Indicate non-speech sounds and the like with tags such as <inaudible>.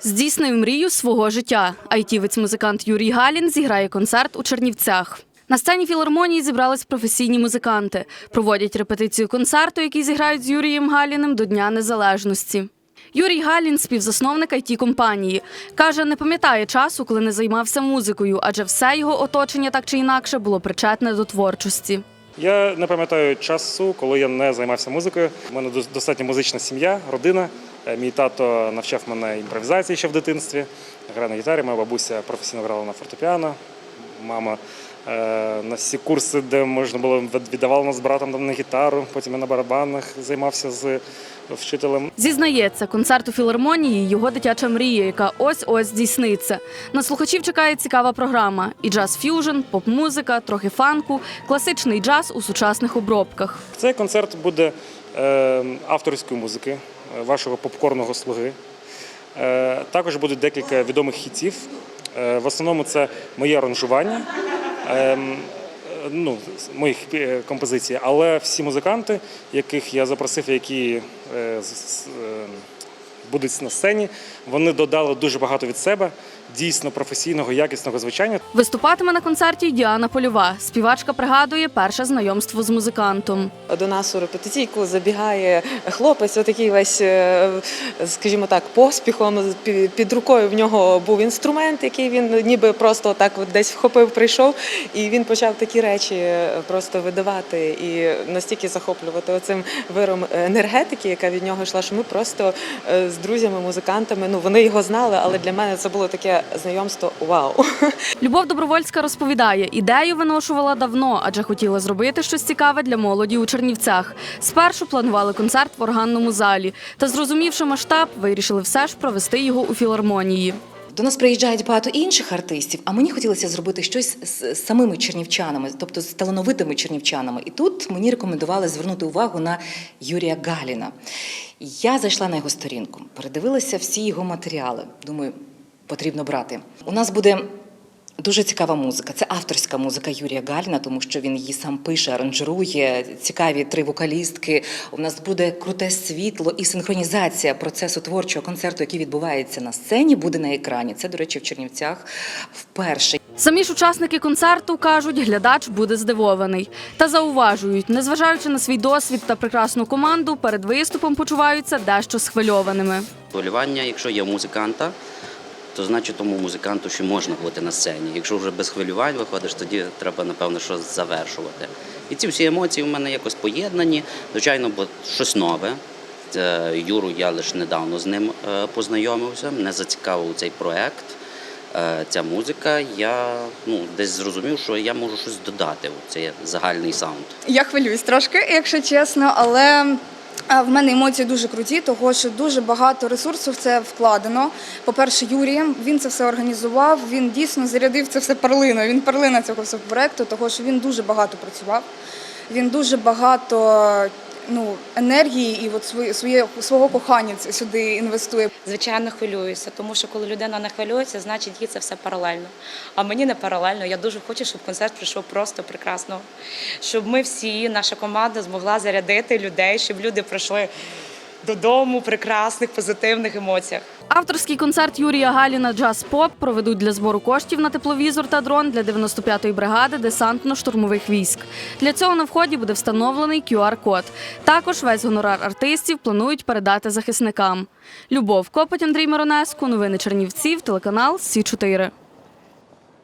Здійснив мрію свого життя. Айтівець-музикант Юрій Галін зіграє концерт у Чернівцях. На сцені філармонії зібрались професійні музиканти. Проводять репетицію концерту, який зіграють з Юрієм Галіним до Дня Незалежності. Юрій Галін, співзасновник it компанії каже, не пам'ятає часу, коли не займався музикою, адже все його оточення так чи інакше було причетне до творчості. Я не пам'ятаю часу, коли я не займався музикою. У мене дос- достатньо музична сім'я, родина. Е, Мій тато навчав мене імпровізації ще в дитинстві. гра на гітарі, моя бабуся професійно грала на фортепіано. Мама на всі курси, де можна було від- нас з братом там, на гітару, потім я на барабанах займався з вчителем. Зізнається, концерт у філармонії його дитяча мрія, яка ось ось здійсниться. На слухачів чекає цікава програма: і джаз ф'южн, поп-музика, трохи фанку, класичний джаз у сучасних обробках. Цей концерт буде е, авторської музики, е, вашого попкорного слуги. Е, також будуть декілька відомих хітів. Е, в основному це моє аранжування. Е, ну, моїх е, композицій, але всі музиканти, яких я запросив, які е, з- з- е, будуть на сцені, вони додали дуже багато від себе, дійсно професійного, якісного звучання. Виступатиме на концерті Діана Польова. Співачка пригадує перше знайомство з музикантом. До нас у репетиційку забігає хлопець, отакий весь, е, скажімо так, поспіхом. Під рукою в нього був інструмент, який він ніби просто так десь вхопив, прийшов, і він почав такі речі е, просто видавати і настільки захоплювати оцим виром енергетики, яка від нього йшла, що ми просто е, з друзями, музикантами, ну вони його знали, але для мене це було таке знайомство вау. <laughs> Любов Добровольська розповідає, ідею виношувала давно, адже хотіла зробити щось цікаве для молоді у Чернівцях. Спершу планували концерт в органному залі, та зрозумівши масштаб, вирішили все ж провести його у філармонії. До нас приїжджають багато інших артистів, а мені хотілося зробити щось з самими чернівчанами, тобто з талановитими чернівчанами. І тут мені рекомендували звернути увагу на Юрія Галіна. Я зайшла на його сторінку, передивилася всі його матеріали. Думаю, потрібно брати. У нас буде. Дуже цікава музика. Це авторська музика Юрія Галіна, тому що він її сам пише, аранжирує. Цікаві три вокалістки. У нас буде круте світло і синхронізація процесу творчого концерту, який відбувається на сцені, буде на екрані. Це, до речі, в Чернівцях вперше. Самі ж учасники концерту кажуть, глядач буде здивований. Та зауважують, незважаючи на свій досвід та прекрасну команду, перед виступом почуваються дещо схвильованими. Хвилювання, якщо є музиканта, то значить тому музиканту ще можна бути на сцені. Якщо вже без хвилювань виходиш, тоді треба, напевно, щось завершувати. І ці всі емоції в мене якось поєднані. Звичайно, бо щось нове. Юру я лише недавно з ним е, познайомився, мене зацікавив цей проект. е, Ця музика, я ну, десь зрозумів, що я можу щось додати у цей загальний саунд. Я хвилююсь трошки, якщо чесно, але в мене емоції дуже круті, тому що дуже багато ресурсу в це вкладено. По-перше, Юрієм він це все організував. Він дійсно зарядив це все перлиною. Він перлина цього всього проекту, тому що він дуже багато працював. Він дуже багато ну, енергії і от своє, своє свого кохання сюди інвестує. Звичайно, хвилююся, тому що коли людина не хвилюється, значить їй це все паралельно. А мені не паралельно. Я дуже хочу, щоб концерт прийшов просто прекрасно. Щоб ми всі, наша команда, змогла зарядити людей, щоб люди прийшли додому прекрасних, позитивних емоціях. Авторський концерт Юрія Галіна Джаз Поп проведуть для збору коштів на тепловізор та дрон для 95-ї бригади десантно-штурмових військ. Для цього на вході буде встановлений QR-код. Також весь гонорар артистів планують передати захисникам. Любов Копоть, Андрій Миронеску. Новини Чернівців, телеканал Сі 4